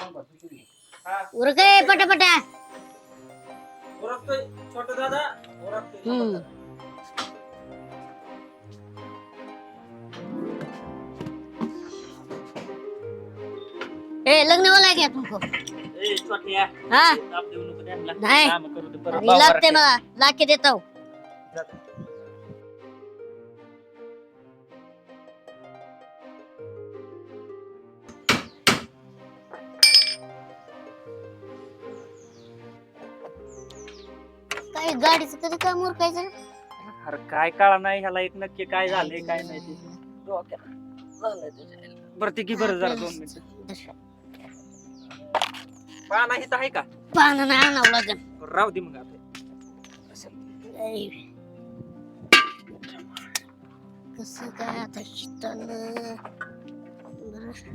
हा उरक छोट दादा हम्म. ए लग्न वाला घ्या तुमको. ए छोट्या हा. ताप देऊ नको त्यांना नाही. काम करू दे परत अरे लागते मला लाके देतो. काय गाडीचं कधी काय मुरकायचं अरे काय काळा नाही ह्याला एक नक्की काय झालंय काय नाही ते. बरं ते की बरं जरा दोन मिनिटं. पाना हित आहे का? पानं नाही आणावं लागेल. बरं, राहू दे मग आता. लय. कसं काय आता शितानं? बरं.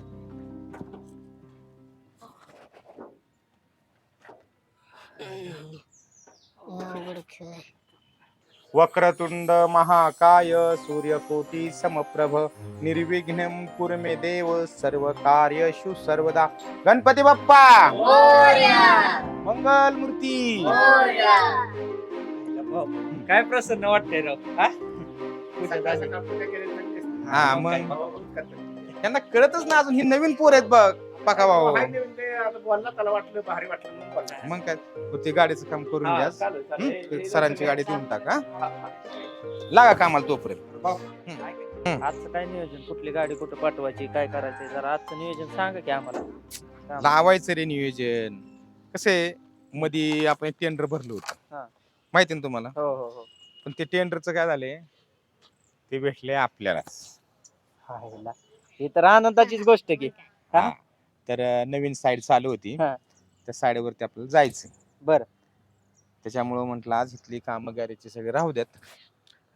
खेळ. वक्रतुंड महाकाय सूर्यकोटी समप्रभ निर्विघ्नं कुरु मे देव सर्व कार्यशु सर्वदा। गणपती बाप्पा! मंगल मूर्ती! काय प्रसन्न वाटतंय राव हा? हा मग? त्यांना कळतच ना अजून ही नवीन पोर आहेत बघ. पका भाऊ. बोलला त्याला वाटलं भारी वाटलं म्हणून बोलला. मग काय? ते गाडीचं काम करून हा, घ्या चालेल, चालेल. हं? हे- हे- सरांची गाडी देऊन टाका हा, हा. लागा कामाला तोपर्यंत. आजचं काय नियोजन? कुठली गाडी कुठं पाठवायची? काय करायचंय? जरा आजचं नियोजन सांगा की आम्हाला. लावायचं रे नियोजन. कसे मध्ये आपण टेंडर भरलं हा. होतं माहिती ना तुम्हाला? हो हो हो. पण ते टेंडरचं काय झालंय? ते भेटले आपल्यालाच. हायला. ही तर आनंदाचीच गोष्ट की. हा? तर अं, नवीन साईड चालू होती. हा. त्या साईडवरती आपल्याला जायचं बरं. त्याच्यामुळं म्हटलं आज इथली कामं गॅरेजचे सगळे राहू द्यात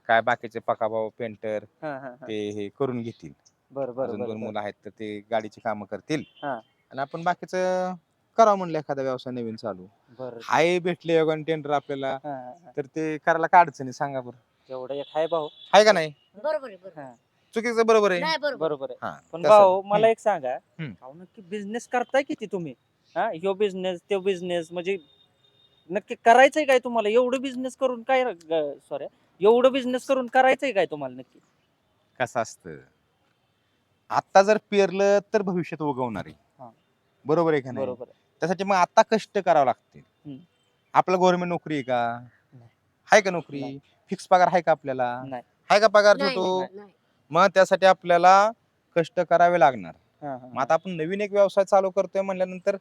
काय बाकीचे पकाभाऊ पेंटर हा, हा, हा. ते हे करून घेतील. बरं बरं अजून बरं दोन बरं. मुलं आहेत तर ते गाडीची कामं करतील. हा. आणि आपण बाकीचं करावं म्हणलं एखादा व्यवसाय नवीन चालू. बरं. हाय भेटले टेंडर आपल्याला. हा, हा, हा. तर ते करायला काय अडचणी सांगा बरं. एवढं एक आहे भाऊ. आहे का नाही? बरोबर आहे बरोबर चुकीचं बरोबर आहे नाही बरोबर बरोबर आहे हा पण तसं. भाऊ मला एक सांगा हम्म. अहो, नक्की बिझनेस करताय किती तुम्ही हा ह्यो बिझनेस तो बिझनेस म्हणजे नक्की करायचंय काय तुम्हाला एवढं बिझनेस करून काय सॉरी एवढं बिझनेस करून करायचंय काय तुम्हाला नक्की कसं असतं आता जर पेरलं तर भविष्यात उगवणार हा. आहे बरोबर आहे का नाही बरोबर आहे. त्यासाठी मग आता कष्ट करावं लागते हम्म. आपलं गव्हर्नमेंट नोकरी आहे का नाही. आहे का नोकरी नाही. फिक्स पगार आहे का आपल्याला नाही आहे का पगार नाही, भेटतो नाही, नाही. मग त्यासाठी आपल्याला कष्ट करावे लागणार हा, हा, मग आता आपण नवीन एक व्यवसाय चालू करतोय म्हणल्यानंतर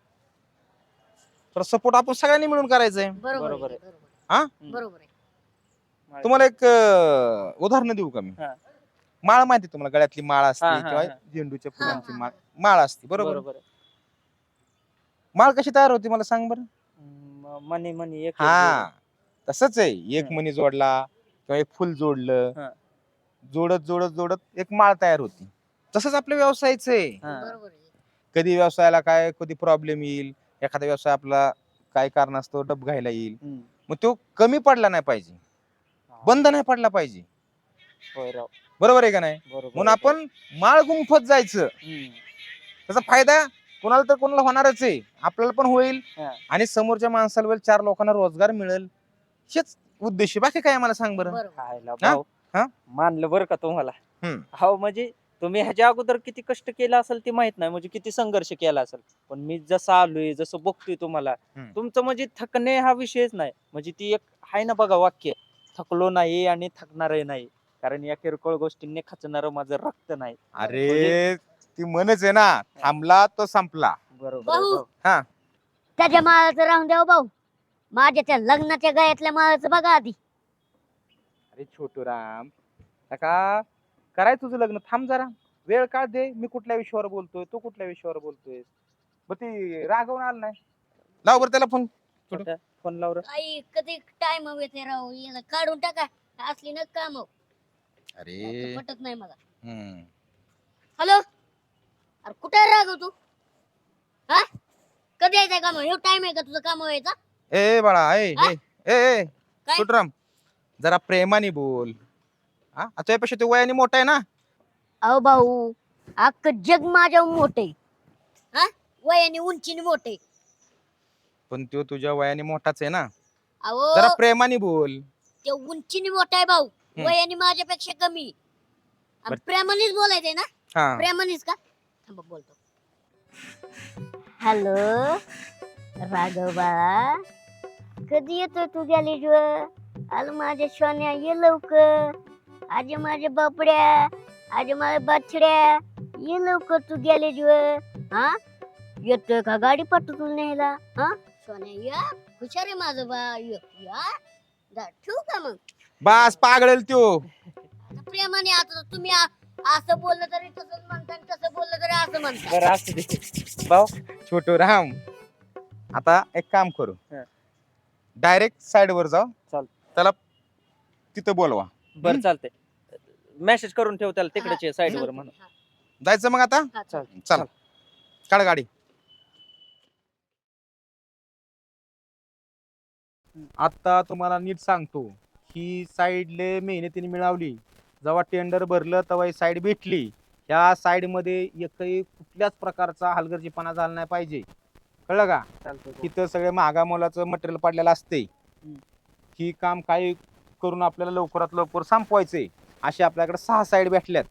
तर सपोर्ट आपण सगळ्यांनी मिळून करायचंय बरोबर बरोबर आहे हा? बरोबर आहे हा. तुम्हाला एक अं, उदाहरण देऊ का मी हा. माळ माहिती आहे तुम्हाला गळ्यातली माळ असते हा, किंवा हा. झेंडूच्या हा, फुलांची हा. माळ माळ असते बरोबर बरोबर आहे. माळ कशी तयार होती मला सांग बरं म- मनी मनी एक हा तसंच आहे एक हं. मणी जोडला किंवा एक फुल जोडलं हं. जोडत जोडत जोडत एक माळ तयार होती तसंच आपल्या व्यवसायाच आहे. बरोबर आहे कधी व्यवसायाला काय कधी प्रॉब्लेम येईल एखादा व्यवसाय आपला काय कारणास्तव डब घायला येईल हम्म. मग तो कमी पडला नाही पाहिजे बंद नाही पडला पाहिजे होय राव बरोबर आहे का नाही बरोबर म्हणून आहे. आपण माळ गुंफत जायचं हम्म. त्याचा फायदा कोणाला तर कोणाला होणारच आहे आपल्याला पण होईल हा. आणि समोरच्या माणसाला होईल चार लोकांना रोजगार मिळेल हेच उद्देश आहे. बाकी काय मला सांग बरं बरोबर खायला? भाऊ हा? मानलं बरं का तुम्हाला हम्म. हो म्हणजे तुम्ही ह्याच्या अगोदर किती कष्ट केलं असेल ते माहीत नाही म्हणजे किती संघर्ष केला असेल पण मी जसं आलोय जसं बघतोय तुम्हाला हम्म. तुमचं म्हणजे थकणे हा विषयच नाही म्हणजे ती एक आहे ना बघा वाक्य थकलो नाही आणि थकणारही नाही कारण या किरकोळ गोष्टींनी खचणार माझं रक्त नाही अरे ती मनच आहे ना थांबला तो संपला बरोबर आहे भाऊ. भाऊ. त्याच्या माळाचं राहून द्या हो भाऊ माझ्या त्या लग्नाच्या गळ्यातल्या माळाचं बघा आधी अरे छोटू राम. का कराय तुझं लग्न थांब जरा. वेळ काढ दे मी कुठल्या विषयावर बोलतोय तू कुठल्या विषयावर बोलतोय मग ती रागवून आलं नाही. लाव बरं त्याला फोन छोटू. फोन लावर आई कधी टाइम येते राहू याला काढून टाका. असली ना काम. अरे. पटत नाही मला. हम्म. हॅलो? अरे कुठे राहतो तू? हा? कधी यायचंय काम हे टाइम आहे का तुझं काम व्हायचा ए बाळा ए? ए ए ए काय? छोटूराम जरा प्रेमाने बोल. हा? तुझ्यापेक्षा ते वयाने मोठा आहे ना? अहो भाऊ अख्ख जग माझ्या मोठे हा? वयाने उंचीने मोठे पण तो तुझ्या वयाने मोठाच आहे ना? अहो जरा प्रेमाने बोल. ते उंचीने मोठा आहे भाऊ. हम्म. वयाने माझ्यापेक्षा कमी आणि बर- प्रेमानेच बोलायचंय ना? हा. प्रेमानेच का? थांबा बोलतो. हॅलो? राघव बाळा कधी येतो तू गॅलेजवर? आल माझ्या सोन्या ये लवकर. आज माझ्या बापड्या आज माझ्या बाछड्या. ये लवकर तू गॅलेजवर हा? येतोय का गाडी पाठवून न्यायला? हा? सोन्या या. हुशार आहे माझं बा य- या. जा, ठेवू का मग? बास पागळेल त्यो आता प्रेमाने आता तुम्ही आ- असं बोललं तरी तसंच म्हणता आणि तसं बोललं तरी असं म्हणता. बरं असू दे. भाऊ छोटू राम. आता एक काम करू. हा. डायरेक्ट साइड वर जाऊ. चाल. त्याला तिथं बोलवा. बरं चालतंय. मेसेज करून ठेव त्याला तिकडचे साईडवर म्हणून हा, जायचं मग आता? हा, चाल चल. काढ गाडी. आता तुम्हाला नीट सांगतो ही साईड ले मेहनतीने मिळवली. जेव्हा टेंडर भरलं तेव्हा ही साईड भेटली. ह्या साईडमध्ये एकही कुठल्याच प्रकारचा हलगर्जीपणा झाला नाही पाहिजे. कळलं का? चालतंय. तिथं सगळे महागा मोलाचं मटेरियल पडलेलं असते हम्म. ही काम काही करून आपल्याला लवकरात लवकर संपवायचंय. असे आपल्याकडे सहा साईड भेटल्यात.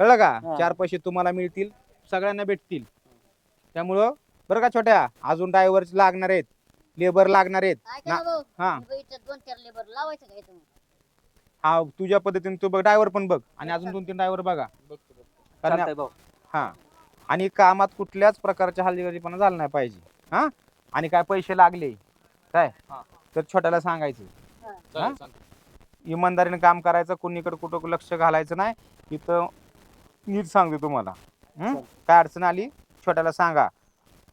कळलं का? हा. चार पैसे तुम्हाला मिळतील सगळ्यांना भेटतील. त्यामुळं बरं का छोट्या? अजून ड्रायव्हर लागणार आहेत. लेबर लागणार आहेत. ऐका ना भाऊ? हा. इथं दोन चार लेबर लावायचं काय तुम्ही हा तुझ्या पद्धतीने तू बघ ड्रायव्हर पण बघ. आणि अजून दोन तीन ड्रायव्हर बघा. कारण चालतंय भाऊ. हा. आणि कामात कुठल्याच प्रकारच्या हलगर्जीपणा झाला नाही पाहिजे. हा? आणि काय पैसे लागले? काय? हा. तर छोट्याला सांगायचं हा? इमानदारीने काम करायचं कुणीकडे कुठं लक्ष घालायचं नाही इथं नीट सांगतो तुम्हाला हं? चालेल. काय अडचण आली छोट्याला सांगा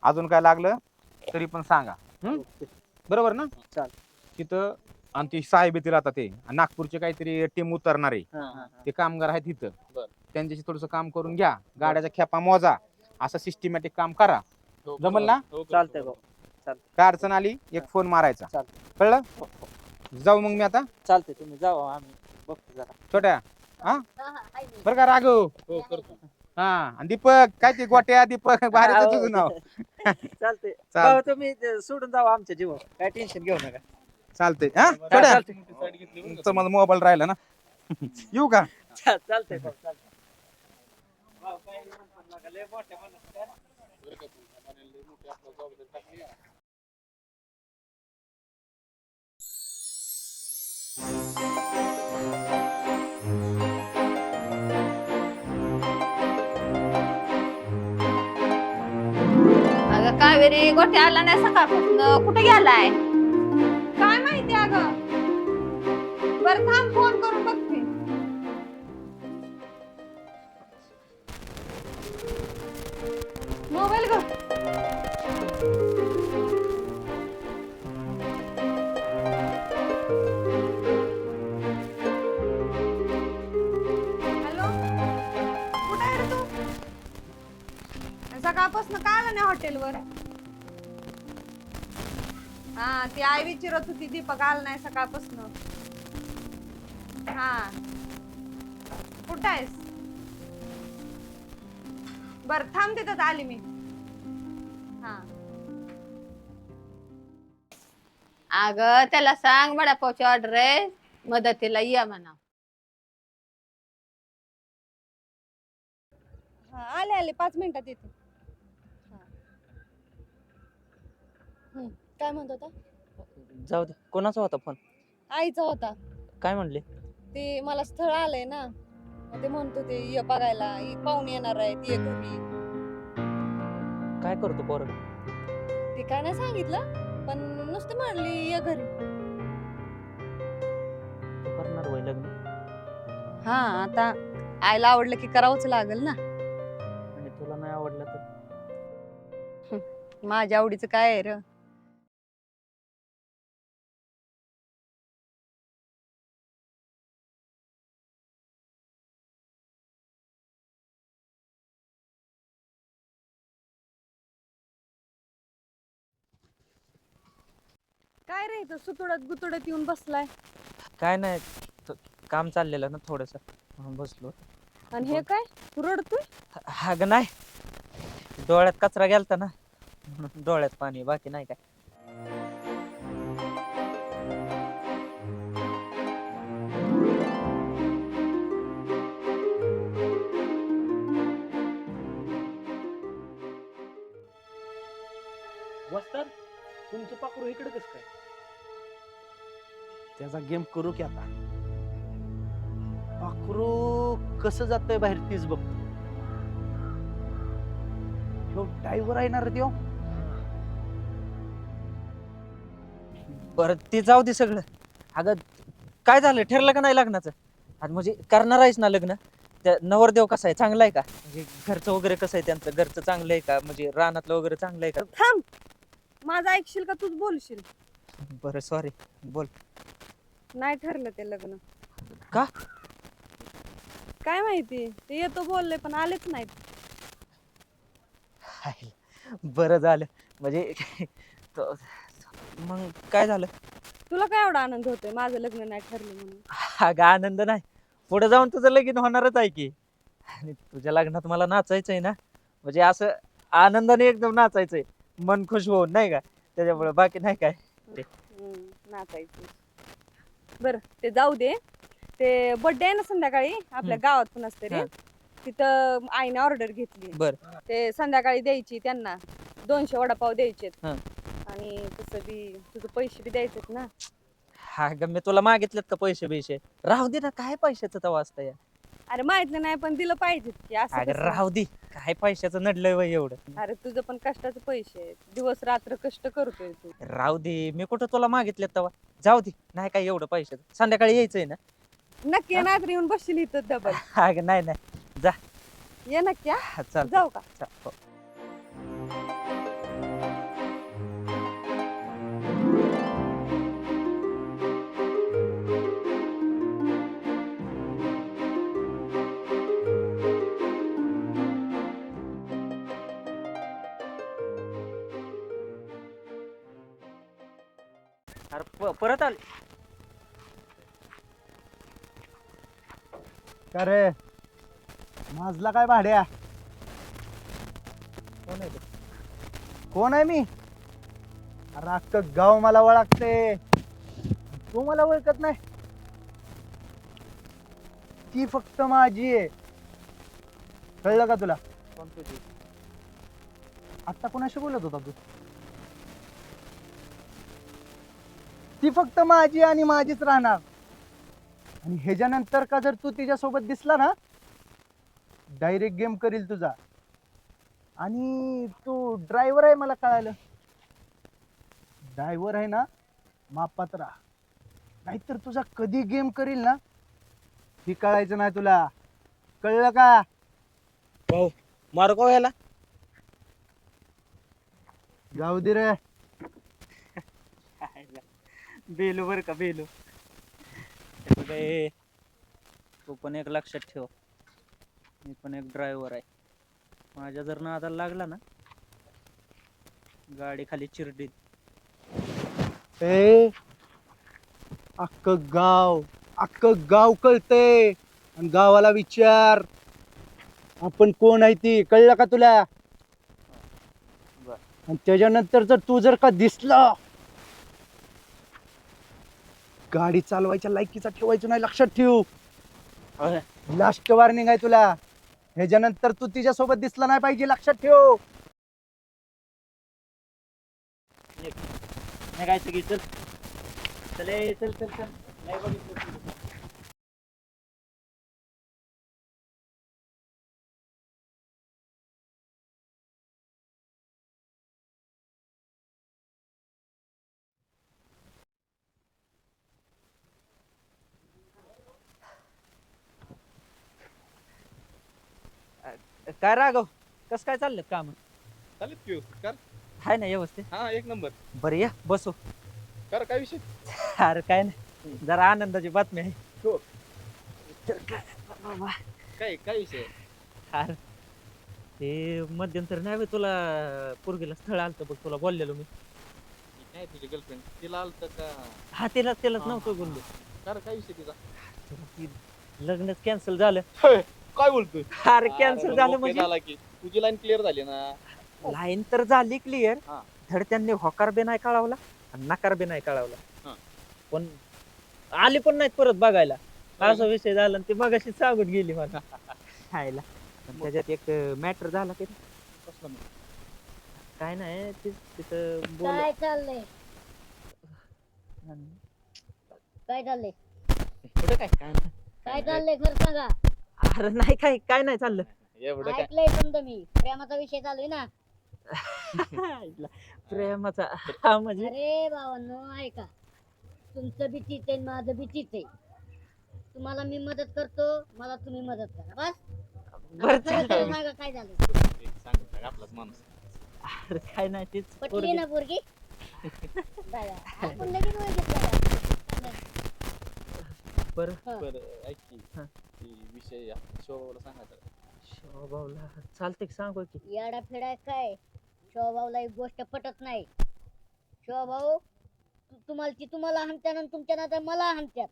अजून काय लागलं तरी पण सांगा हं? ओके. बरोबर ना चालेल. तिथं आणि ती साहेब येतील आता ते नागपूरचे काहीतरी टीम उतरणार आहे हा, हा, हा. ते कामगार आहेत तिथं बरं. त्यांच्याशी थोडस काम करून घ्या गाड्याच्या खेपा मोजा असं सिस्टमॅटिक काम करा जमल ना चालतंय भाऊ काय अडचण आली? एक फोन मारायचा. चालतंय. कळलं? हो, हो. जाऊ मग मी आता. चालतंय तुम्ही जावा आम्ही बघतो जरा. छोट्या हा, हा. बरं का राघव? हा आणि दीपक काय ते गोट्या दीपक भारी हा, तुझं नाव. चालतंय. चाल भाऊ तुम्ही ते सोडून जावा आमच्या जीवन काय टेन्शन घेऊ नका. चालतंय हा? हा, छोट्या. तुमचा माझा मोबाईल राहिला ना. येऊ का? चाल- चालतंय भाऊ चालतंय. भाऊ, काही म्हणू नका, लय मोठ्या मनात. अगं कावेरी गोठे आला नाही सकाळपासून. कुठे गेलाय? काय माहिती अगं? बर थांब फोन करून बघ सकाळपासून का आला नाही हॉटेलवर? हा ती आई विचारत होती दीपक आला नाही सकाळपासून. हा. कुठं आहेस? बर थांब तिथं आली मी. हा. अग त्याला सांग वडापावची ऑर्डर आहे. मदतीला या म्हणा. आले आले. पाच मिनिटात येते काय म्हणत होता? जाऊ दे. कोणाचा होता फोन आईचा होता. काय म्हणले? ते मला स्थळ आलंय ना. मग ते म्हणतो ते ये बघायला ये पाहुणे येणार आहेत ये घरी. काय करतो पोरग ते काय नाही सांगितलं पण नुसतं म्हणली ये घरी. करणार वय लग्न? हा आता आईला आवडलं की करावंच लागेल ना. आणि तुला नाही आवडलं तर? माझ्या आवडीचं काय आहे र? काय रे इथं सुतुडत गुतुडत येऊन बसलाय? काय नाही काम चाललेलं ना थोडस. बसलो. आणि हे काय? रडतोय? हा ग नाही. डोळ्यात कचरा गेलता ना. म्हणून डोळ्यात पाणी बाकी नाही काय. त्याचा गेम करू की आता? पाखरू कसं जातंय बाहेर तीच बघ. ह्यो ड्रायव्हर आहे ना रे त्यो? बरं ते जाऊ दे सगळं. अगं काय झालं? ठरलं का नाही लग्नाचं? आणि म्हणजे करणार आहेस ना लग्न? त्या नवरदेव कसा आहे? चांगला आहे का? म्हणजे घरचं वगैरे कसं आहे त्यांचं? घरचं चांगलं आहे का? म्हणजे रानातलं वगैरे चांगलं आहे का? थांब! माझं ऐकशील का? तूच बोलशील. बरं सॉरी बोल. नाही ठरलं ते लग्न. का? काय माहिती? ते येतो बोलले पण आलेच नाहीत. हाय, बरं झालं. म्हणजे तो- मग काय झालं? तुला काय एवढा आनंद होतोय? माझं लग्न नाही ठरलं म्हणून. अगं आनंद नाही. पुढे जाऊन तुझं लगीन होणारच आहे की. आणि तुझ्या लग्नात मला नाचायचंय ना. म्हणजे असं आनंदाने एकदम नाचायचंय. मन खुश होऊन नाही का? त्याच्यामुळे बाकी नाही काय. हम्म, नाचायची बर ते जाऊ दे. ते बर्थडे आहे ना संध्याकाळी आपल्या. गावात पण असते रे. हा. तिथं आईने ऑर्डर घेतली. बर. ते संध्याकाळी द्यायची त्यांना. दोनशे वडापाव द्यायचेत. हा. आणि तसं बी तुझं पैसे बी द्यायचेत ना. हा ग मी तुला मागितलेत का पैसे बिशे राहू दे ना काय पैशाचं तवा असतं या. अरे माहितलं नाही पण दिलं पाहिजेत की असं अगं कसं? राहू दे काय पैशाचं नडलंय वय एवढं. अरे तुझं पण कष्टाचे पैसे आहेत. दिवस रात्र कष्ट करतोय तू. राहू दे मी कुठं तुला मागितलेत तवा? जाऊ दे नाही काय एवढं पैशाचं. संध्याकाळी यायचंय ना? नक्की नाहीतर येऊन बसशील इथं डबल. अगं नाही नाही. ये नक्की हा? हा, चालतंय. जाऊ का? चा- हो. अरे प- परत आले. का रे? माझला काय भाड्या? कोण आहे ते? कोण आहे मी? अरे अख्खं गाव मला ओळखते. तू मला ओळखत नाही. ती फक्त माझी आहे. कळलं का तुला? कोण तुझी आता कोणाशी बोलत होता तू? ती फक्त माझी आणि माझीच राहणार. आणि ह्याच्यानंतर का जर तू तिच्यासोबत दिसला ना डायरेक्ट गेम करील तुझा. आणि तू ड्रायव्हर आहे मला कळालं. ड्रायव्हर आहे ना मापात राहा. नाहीतर तुझा कधी गेम करील ना हे कळायचं नाही तुला. कळलं का? मारू का याला जाऊ दे रे. बेलू बर का बेलू. तू पण एक लक्षात ठेव. मी पण एक ड्रायव्हर आहे. माझ्या जर नादाला लागला ना गाडी खाली चिरडीत ए अख्खं गाव अख्खं गाव कळतंय. आणि गावाला विचार. आपण कोण आहे ती कळलं का तुला? बर. आणि त्याच्यानंतर जर तू जर का दिसला गाडी चालवायच्या लायकीचा ठेवायचं नाही लक्षात ठेव. लास्ट वॉर्निंग आहे तुला. ह्याच्यानंतर तू तिच्यासोबत दिसला नाही पाहिजे लक्षात ठेव. निघायचं की चल. चल चल चल. नाही बघितलं तुझं. काय राघव कस काय चाललं काम? चालेल की कर. हाय ना व्यवस्थित. हा एक नंबर. बरं या बसू. कर काय विषय? अरे काय नाही. जरा आनंदाची बातमी आहे. हो. तर काय बाबा. काय काय विषय? अरे ते मध्यंतर नाही बे तुला पोरगीला स्थळ आलतं बघ तुला बोललेलो मी. नाही तुझी गर्लफ्रेंड तिला आलत का? हा तिला तिलाच हा, नव्हतं बोललो. कर काय विषय तिचा? तर ती लग्नच कॅन्सल झालं. काय बोलतोय? अरे कॅन्सल झालं म्हणजे? झाला की. तुझी लाईन क्लिअर झाली ना. लाईन तर झाली क्लिअर हा. धड त्यांनी होकार बी नाही कळवला आणि नकार बी नाही कळवला. हा. पण आली पण नाहीत परत बघायला. असा विषय झाला आणि ती मगाशी सांगून गेली मला. खायला आणि त्याच्यात एक मॅटर झाला की कसलं मग? काय नाही तिथं बोल. काय चाललंय? काय चाललंय? कुठं काय. काय चाललंय? खरं सांगा. अरे नाही काय काय नाही चाललं. एवढं काय? ऐकलंय समजा मी. प्रेमाचा विषय चालू आहे ना. इथला प्रेमाचा हा म्हणजे? अरे भावांनो ऐका. तुमचं बी तीच आहे माझं बी तीच आहे. तुम्हाला मी मदत करतो मला तुम्ही मदत करा. बस. बरं आता खरं खरं चालेल. सांगा काय झालं? ते सांगितलं का? आपलाच माणूस अरे काय नाही तीच पटली पोरगी. ना पोरगी? आपण लगेच ओळखीत दादा. बरं. बरं ऐक की. हा. ती विषय शोभाला सांगायचा शोभावला चालते की सांगू की. याडा फेडा काय? शिवभाऊला एक गोष्ट पटत नाही. शिवभाऊ तु- तुम्हाला ती तुम्हाला हाणत्यान आणि तुमच्या नात्या मला हाणत्यात.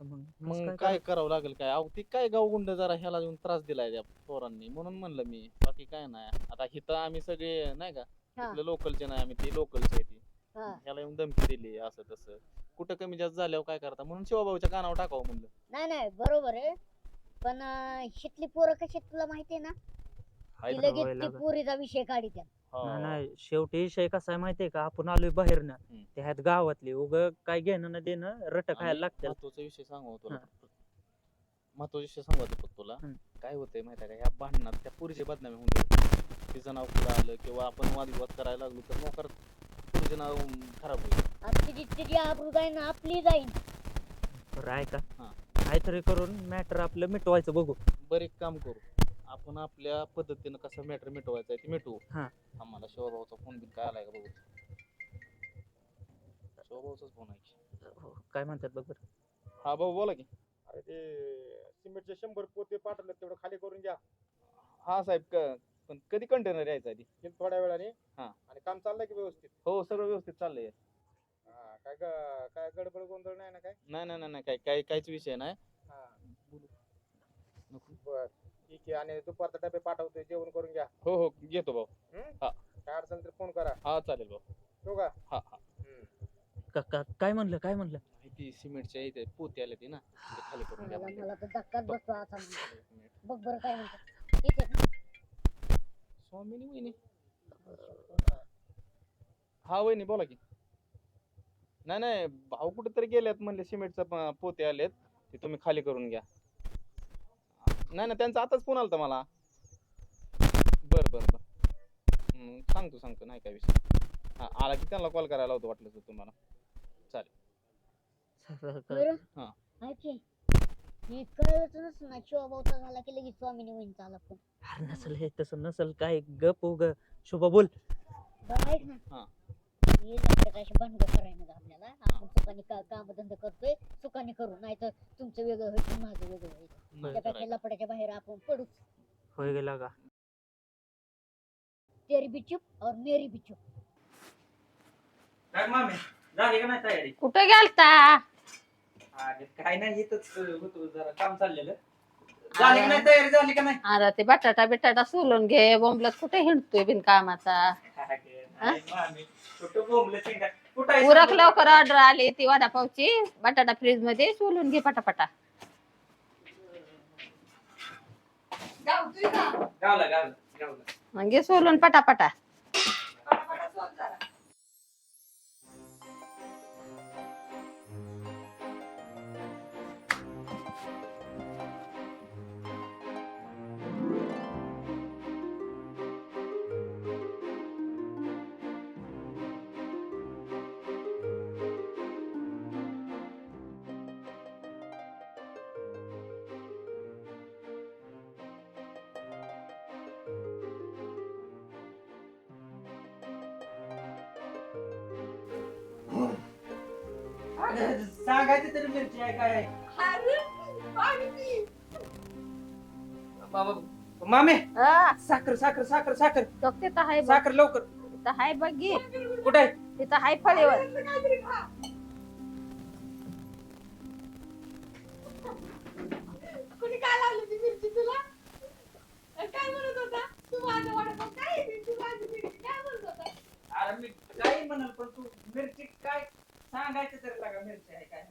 मग कसं मग काय करावं लागेल काय? अहो ती काय गावगुंड जरा ह्याला येऊन त्रास दिलाय त्या पोरांनी? म्हणून म्हणलं मी. बाकी काय नाही. आता इथं आम्ही सगळे नाही का? हा. लोकलचे नाही आम्ही ती लोकलचे ती. हा. ह्याला येऊन धमकी दिली असं तसं कुठं कमी जास्त झाल्यावर काय करता? म्हणून शिवभाऊच्या कानावर टाकावं म्हणलं. नाही नाही बरोबर आहे. पण अं, शिकली पोरं कशी आहेत तुला माहितीये ना? हाय ती का? लगेच ती. पोरीचा विषय काढित्यात हो. नाही नाही शेवटी विषय कसा आहे माहितीये का? आपण आलोय बाहेरनं. हम्म. ते आहेत गावातले. उग काय घेणं ना देणं रट खायला लागतं महत्त्वाचा विषय सांगू तुला. हा. महत्त्वाचा विषय सांगू आता फक्त तुला. हम्म. काय होतंय माहिती आहे का? ह्या भांडणात त्या पुरीचे बदनामी होऊन गेली. तिचं नाव पुढं आलं किंवा आपण वादविवाद करायला लागलो तर मोकर पुरीचं नाव खराब होईल. आज तिची तिची आबरू जाईन आपली जाईन. बरं ऐका. हा. काहीतरी करून मॅटर आपलं मिटवायचं बघू. बरं एक काम करू. आपण आपल्या पद्धतीनं कसं मॅटर मिटवायचं आहे ते मिटवू. हा. आम्हाला शिवभाऊचा फोन बिन काय आलाय का बघू? शिवभाऊचाच फोन आहे. की. हो, काय म्हणतात बघ बरं. हा भाऊ बोला की. अरे ते सिमेंटचे शंभर पोते पाठवले तेवढं खाली करून घ्या. हा साहेब क- पण कधी कंटेनर यायचा आधी? हे थोड्या वेळाने. हा. आणि काम चाललंय की व्यवस्थित? हो सगळं व्यवस्थित चाललंय. काय ग- काय गडबड गोंधळ नाही ना काय? नाही नाही नाही, नाही काय काय काहीच विषय नाही. हा. नको. बर. ठीक आहे आणि दुपारचा डबे पाठवतोय जेवण करून घ्या. हो हो घेतो भाऊ. काय अडचण तर फोन करा. हा चालेल भाऊ. ठेवू का? हा हा. हम्म. का- का- काय म्हणलं काय म्हणलं? ती सिमेंटच्या इथे पोते आले ते ना. ते खाली करून घ्या मला म्हणले. मला तर धक्काच बसतो आता एक मिनिट. बघ बरं काय म्हणतात ठीक आहे. ना? स्वामिनी वहिनी. हा वहिनी बोला की. नाही नाही भाऊ कुठेतरी गेलेत म्हणले सिमेंटचा पोते आलेत. ते तुम्ही खाली करून घ्या. नाही ना त्यांचा आताच फोन आलता मला. बर बर बर. सांगतो सांगतो नाही काय विषय. हा आला की त्यांना कॉल करायला होतो वाटलं तर तुम्हाला. बरं. हा. ऐक की, हे कळलंच नसतं ना शिवभाऊचा झाला की लगेच स्वामीनी वहिनीचा आला फोन. अरे नसल हे तसं नसल काय गप उग. शुभ बोल. बरं ऐक. ना. हे. भानगड करायला आपल्याला. आपण सुखाने का काम धंदा करतोय सुखाने करू नाही तर तुमचं वेगळं होईल माझं वेगळं होईल. त्यापेक्षा. लपड्याच्या बाहेर आपण पडूच होय गेला का? तेरी चुप और मेरी भी चुप. काय मामे. झाली का नाही तयारी? कुठे गेलता? अरे काय नाही इथंच होतो जरा काम चाललेलं. झाली का नाही तयारी? झाली का नाही? अरे ते बटाटा बिटाटा सोलून घे. बोंबलत कुठे हिंडतोय बिनकामाचा नाही, उरक? लवकर ऑर्डर आली ती वडापावची. बटाटा फ्रीजमध्ये सोलून घे पटापटा. घे सोलून पटापटा. सांगायचं तरी मिरची आहे काय? बाबा मामे हा. साखर साखर साखर साखर. बघ तिथं हाय साखर लवकर. तिथं हाय बघ घे कुठे आहे? तिथं हाय फळीवर. कुणी काय लावली ती मिरची तुला? काय म्हणत होता? तू माझं काय म्हणत होता? अरे मी काही म्हणाल पण तू मिरची काय सांगायचं तर बघा मिरची आहे काय.